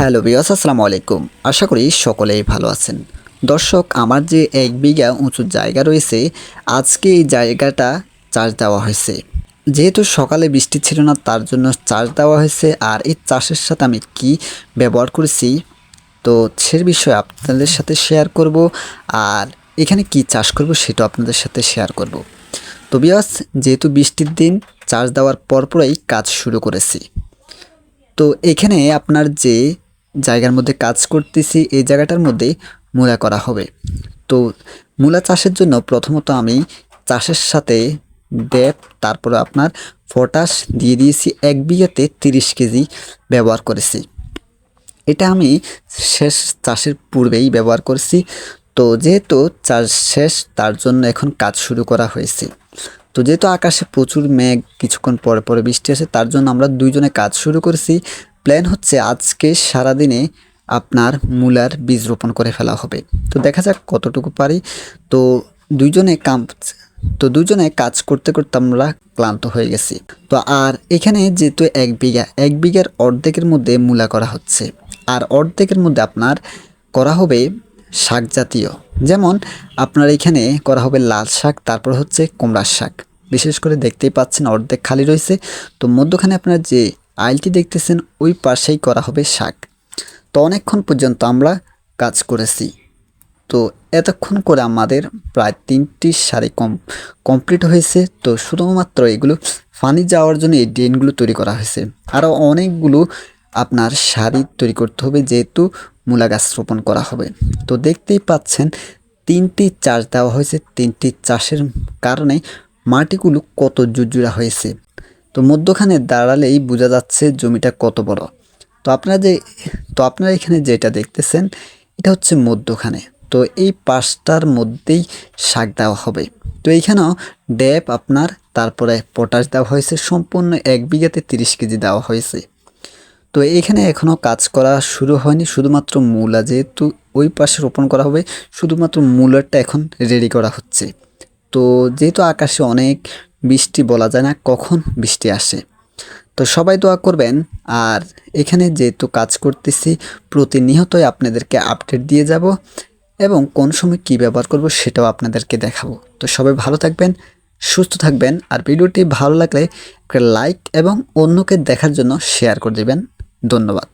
Hello বিয়াস আসসালামু আলাইকুম। আশা করি সকলেই ভালো আছেন। দর্শক, আমার যে এক বিঘা উঁচু জায়গা রয়েছে, আজকে এই জায়গাটা চার্জ দেওয়া হয়েছে। যেহেতু সকালে বৃষ্টি ছিল না, তার জন্য চার্জ দেওয়া হয়েছে। আর এই চাষের সাথে আমি কি ব্যবহার করেছি, তো সে বিষয়ে আপনাদের সাথে শেয়ার করব। আর এখানে কি চাষ করব সেটা আপনাদের সাথে শেয়ার করব। তো বিয়াস যেহেতু বৃষ্টির দিন চার্জ দেওয়ার পরপরই কাজ শুরু করেছি। তো এখানে আপনার যে জায়গার মধ্যে কাজ করতেছি, এই জায়গাটার মধ্যে মূলা করা হবে। তো মূলা চাষের জন্য প্রথমত আমি চাষের সাথে ড্যাপ, তারপরে আপনার পটাশ দিয়ে দিয়েছি, এক বিঘাতে তিরিশ কেজি ব্যবহার করেছি। এটা আমি শেষ চাষের পূর্বেই ব্যবহার করছি। তো যেহেতু চাষ শেষ, তার জন্য এখন কাজ শুরু করা হয়েছে। তো যেহেতু আকাশে প্রচুর মেঘ, কিছুক্ষণ পরে পরে বৃষ্টি আসে, তার জন্য আমরা দুইজনে কাজ শুরু করেছি। প্ল্যান হচ্ছে আজকে সারাদিনে আপনার মূলার বীজ রোপণ করে ফেলা হবে। তো দেখা যাক কতটুকু পারি। তো দুইজনে কাম তো দুজনে কাজ করতে করতে আমরা ক্লান্ত হয়ে গেছি। তো আর এখানে যেহেতু এক বিঘা, এক বিঘার অর্ধেকের মধ্যে মূলা করা হচ্ছে। আর অর্ধেকের মধ্যে আপনার করা হবে শাক জাতীয়। যেমন আপনার এখানে করা হবে লাল শাক, তারপর হচ্ছে কুমড়ার শাক। বিশেষ করে দেখতেই পাচ্ছেন অর্ধেক খালি রয়েছে। তো মধ্যখানে আপনার যে আইলটি দেখতেছেন, ওই পাশেই করা হবে শাক। তো অনেকক্ষণ পর্যন্ত আমরা কাজ করেছি। তো এতক্ষণ করে আমাদের প্রায় তিনটি শাড়ি কম, কমপ্লিট হয়েছে। তো শুধুমাত্র এগুলো ফানি যাওয়ার জন্য এই ড্রেনগুলো তৈরি করা হয়েছে। আরও অনেকগুলো আপনার শাড়ি তৈরি করতে হবে, যেহেতু মূলা গাছ রোপণ করা হবে। তো দেখতেই পাচ্ছেন, তিনটি চাষ দেওয়া হয়েছে, তিনটি চাষের কারণে মাটিগুলো কত জুজুরা হয়েছে। তো মধ্যখানে দাঁড়ালেই বোঝা যাচ্ছে জমিটা কত বড়। তো আপনারা যে, তো আপনারা এখানে যেটা দেখতেছেন, এটা হচ্ছে মধ্যখানে। তো এই পাঁচটার মধ্যেই শাক দেওয়া হবে। তো এইখানেও ড্যাপ আপনার, তারপরে পটাশ দেওয়া হয়েছে, সম্পূর্ণ এক বিঘাতে তিরিশ কেজি দেওয়া হয়েছে। তো এখানে এখনও কাজ করা শুরু হয়নি, শুধুমাত্র মূলা যেহেতু ওই পাশে রোপণ করা হবে, শুধুমাত্র মূলারটা এখন রেডি করা হচ্ছে। তো যেহেতু আকাশে অনেক বৃষ্টি বলা যায় না, কখন বৃষ্টি আসে। তো সবাই দোয়া করবেন, আর এখানে যেহেতু কাজ করতেছি, প্রতিনিয়তই আপনাদেরকে আপডেট দিয়ে যাব এবং কোন সময় কী ব্যবহার করব সেটাও আপনাদেরকে দেখাবো। তো সবাই ভালো থাকবেন, সুস্থ থাকবেন, আর ভিডিওটি ভালো লাগলে একটা লাইক এবং অন্যকে দেখার জন্য শেয়ার করে দেবেন। ধন্যবাদ।